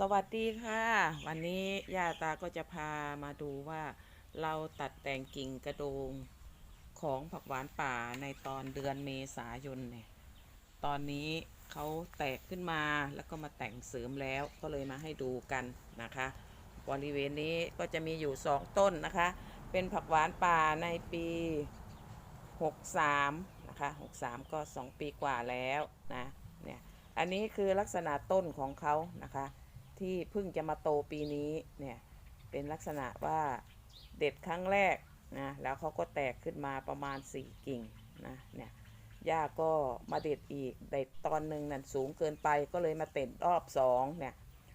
สวัสดีค่ะ วันนี้ย่าตาก็จะพามาดูว่า เราตัดแต่งกิ่งกระโดงของผักหวานป่าในตอนเดือนเมษายนเนี่ยตอนนี้เขาแตกขึ้นมาแล้วก็มาแต่งเสริมแล้วก็เลยมาให้ดูกันนะคะ บริเวณนี้ก็จะมีอยู่สองต้นนะคะ เป็นผักหวานป่าในปี 63 นะคะ 63 ก็ 2 ปีกว่าแล้วนะเนี่ยอันนี้คือลักษณะต้นของเขานะคะ ที่เพิ่งจะมาโตปีนี้เนี่ยเป็นลักษณะว่าเด็ดครั้งแรกนะแล้วเขาก็แตกขึ้นมาประมาณ 4 กิ่งนะเนี่ยย่าก็มาเด็ดอีกเด็ดตอนหนึ่งนั่นสูงเกินไปก็เลยมาเต็ดรอบสองเนี่ย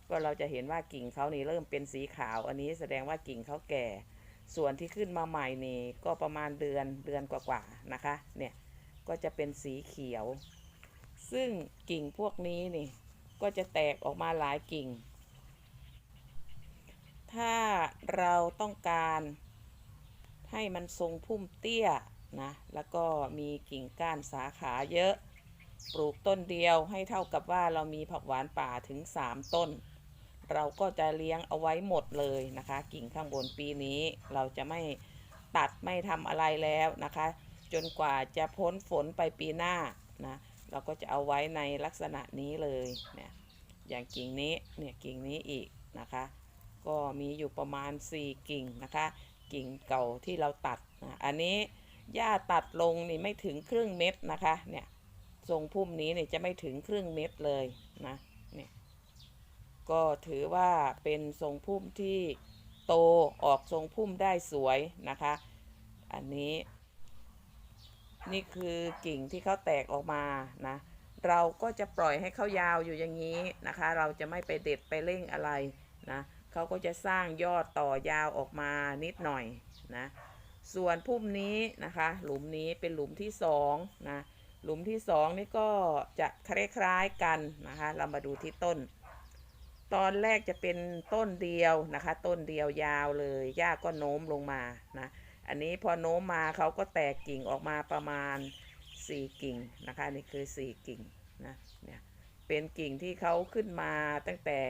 ก็เราจะเห็นว่ากิ่งเขานี่เริ่มเป็นสีขาว อันนี้แสดงว่ากิ่งเขาแก่ ส่วนที่ขึ้นมาใหม่นี่ก็ประมาณเดือนเดือนกว่าๆนะคะเนี่ยก็จะเป็นสีเขียว ซึ่งกิ่งพวกนี้นี่ก็จะแตกออกมาหลายกิ่ง ถ้าเราต้องการให้มันทรงพุ่มเตี้ยนะ แล้วก็มีกิ่งก้านสาขาเยอะ ปลูกต้นเดียวให้เท่ากับว่าเรามีผักหวานป่าถึง 3 ต้น เราก็จะเลี้ยงเอาไว้หมดเลยนะคะ กิ่งข้างบนปีนี้เราจะไม่ตัดไม่ทำอะไรแล้วนะคะ จนกว่าจะพ้นฝนไปปีหน้านะเราก็จะเอาไว้ในลักษณะนี้เลยเนี่ยอย่างกิ่งนี้เนี่ยกิ่งนี้อีกนะคะ ก็มีอยู่ประมาณ 4 กิ่งนะคะ กิ่งเก่าที่เราตัดนะอันนี้หญ้าตัดลงนี่ไม่ถึงครึ่งเม็ดนะคะเนี่ยทรงพุ่มนี้เนี่ยจะไม่ถึงครึ่งเม็ดเลยนะเนี่ยก็ถือว่าเป็นทรงพุ่มที่โตออกทรงพุ่มได้สวยนะคะ อันนี้ นี่คือกิ่งที่เขาแตกออกมานะเราก็จะปล่อยให้เขายาวอยู่อย่างนี้นะคะ เราจะไม่ไปเด็ดไปเร่งอะไรนะ เขาก็จะสร้างยอดต่อยาวออกมานิดหน่อยนะ ส่วนพุ่มนี้นะคะ หลุมนี้เป็นหลุมที่สองนะ หลุมที่สองนี่ก็จะคล้ายๆกันนะคะ เรามาดูที่ต้น ตอนแรกจะเป็นต้นเดียวนะคะ ต้นเดียวยาวเลยหญ้าก็โน้มลงมานะ อันนี้พอโน้มมาเขาก็แตกกิ่งออกมาประมาณ4กิ่งนะคะนี่คือ4กิ่งนะเนี่ยเป็นกิ่งที่เขาขึ้นมาตั้งแต่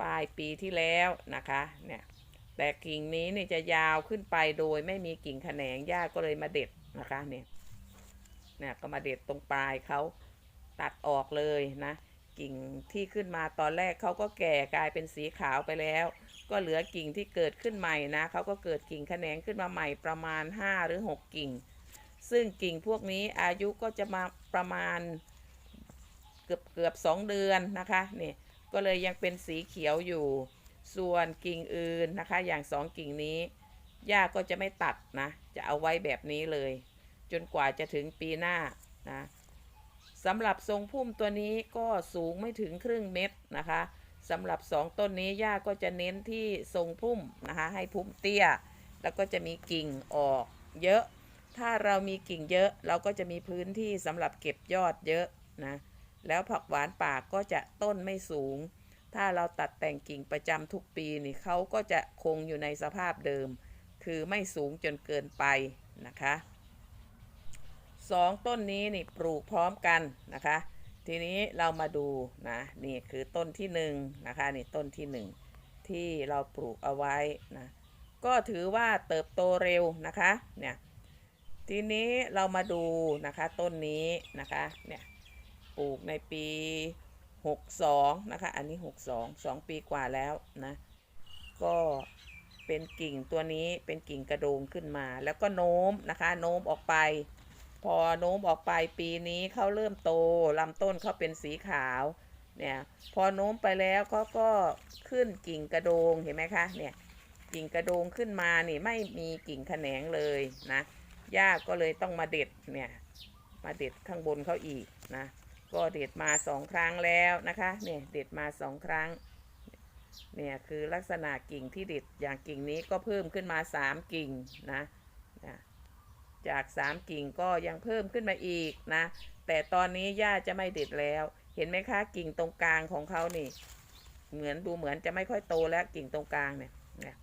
ปลายปีที่แล้วนะคะเนี่ยแต่กิ่งนี้เนี่ยจะยาวขึ้นไปโดยไม่มีกิ่งแขนงหญ้าก็เลยมาเด็ดนะคะเนี่ยเนี่ยก็มาเด็ดตรงปลายเขาตัดออกเลยนะกิ่งที่ขึ้นมาตอนแรกเขาก็แก่กลายเป็นสีขาวไปแล้ว ก็เหลือกิ่งที่เกิดขึ้นใหม่นะเขาก็เกิดกิ่งแขนงขึ้นมาใหม่ประมาณ 5 หรือ 6 กิ่ง ซึ่งกิ่งพวกนี้อายุก็จะมาประมาณเกือบเกือบสองเดือนนะคะนี่ ก็เลยยังเป็นสีเขียวอยู่ ส่วนกิ่งอื่นนะคะ อย่างสองกิ่งนี้หญ้าก็จะไม่ตัดนะ จะเอาไว้แบบนี้เลย จนกว่าจะถึงปีหน้านะสำหรับทรงพุ่มตัวนี้ก็สูงไม่ถึงครึ่งเมตรนะคะสำหรับสองต้นนี้ย่าก็จะเน้นที่ทรงพุ่มนะคะให้พุ่มเตี้ย แล้วก็จะมีกิ่งออกเยอะ ถ้าเรามีกิ่งเยอะเราก็จะมีพื้นที่สำหรับเก็บยอดเยอะนะ แล้วผักหวานป่าก็จะต้นไม่สูง ถ้าเราตัดแต่งกิ่งประจำทุกปีนี่เขาก็จะคงอยู่ในสภาพเดิม คือไม่สูงจนเกินไปนะคะสองต้นนี้นี่ปลูกพร้อมกันนะคะ ทีนี้เรามาดูนะนี่คือต้นที่หนึ่งนะคะนี่ต้นที่หนึ่งที่เราปลูกเอาไว้นะก็ถือว่าเติบโตเร็วนะคะเนี่ยทีนี้เรามาดูนะคะต้นนี้นะคะเนี่ย ลูกในปี 62 นะคะ อันนี้ 62 2 ปีกว่าแล้วนะ ก็เป็นกิ่งตัวนี้เป็นกิ่งกระโดงขึ้นมา แล้วก็โน้มนะคะ โน้มออกไป พอโน้มออกไปปีนี้เขาเริ่มโตลำต้นเขาเป็นสีขาวเนี่ยพอโน้มไปแล้วเขาก็ขึ้นกิ่งกระโดงเห็นไหมคะเนี่ยกิ่งกระโดงขึ้นมานี่ไม่มีกิ่งแขนงเลยนะย่าก็เลยต้องมาเด็ดเนี่ยมาเด็ดข้างบนเขาอีกนะ ก็เด็ดมาสองครั้งแล้วนะคะเนี่ยเด็ดมาสองครั้งเนี่ยคือลักษณะกิ่งที่เด็ดอย่างกิ่งนี้ก็เพิ่มขึ้นมาสามกิ่งนะนะจากสามกิ่งก็ยังเพิ่มขึ้นมาอีกนะ แต่ตอนนี้หญ้าจะไม่เด็ดแล้ว เห็นไหมคะกิ่งตรงกลางของเขานี่ เหมือนดูเหมือนจะไม่ค่อยโตแล้วกิ่งตรงกลางเนี่ยเนี่ย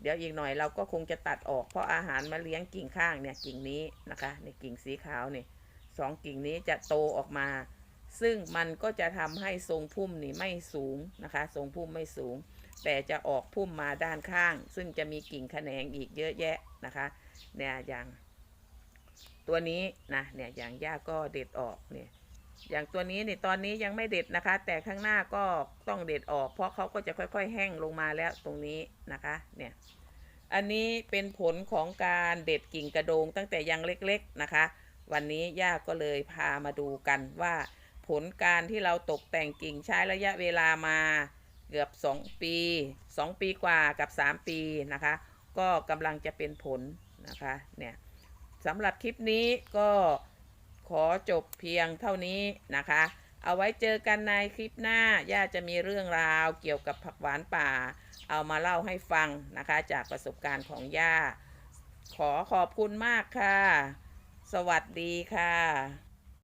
เดี๋ยวอีกหน่อยเราก็คงจะตัดออกเพราะอาหารมาเลี้ยงกิ่งข้างเนี่ยกิ่งนี้นะคะในกิ่งสีขาวนี่สองกิ่งนี้จะโตออกมา ซึ่งมันก็จะทำให้ทรงพุ่มนี่ไม่สูงนะคะ ทรงพุ่มไม่สูง แต่จะออกพุ่มมาด้านข้าง ซึ่งจะมีกิ่งแขนงอีกเยอะแยะนะคะเนี่ยอย่างตัวนี้นะเนี่ยอย่างย่าก็เด็ดออกเนี่ยอย่างตัวนี้เนี่ยตอนนี้ยังไม่เด็ดนะคะ แต่ข้างหน้าก็ต้องเด็ดออก เพราะเขาก็จะค่อย ๆ แห้งลงมาแล้วตรงนี้นะคะเนี่ยอันนี้เป็นผลของการเด็ดกิ่งกระโดงตั้งแต่ยังเล็กๆนะคะ วันนี้ย่าก็เลยพามาดูกันว่า ผลการที่เราตกแต่งกิ่งใช้ระยะเวลามาเกือบ 2 ปี 2 ปีกว่ากับ 3 ปีนะคะ ก็กำลังจะเป็นผลนะคะเนี่ยสำหรับคลิปนี้ก็ขอจบเพียงเท่านี้นะคะ เอาไว้เจอกันในคลิปหน้า ย่าจะมีเรื่องราวเกี่ยวกับผักหวานป่า เอามาเล่าให้ฟังนะคะ จากประสบการณ์ของย่า ขอขอบคุณมากค่ะ สวัสดีค่ะ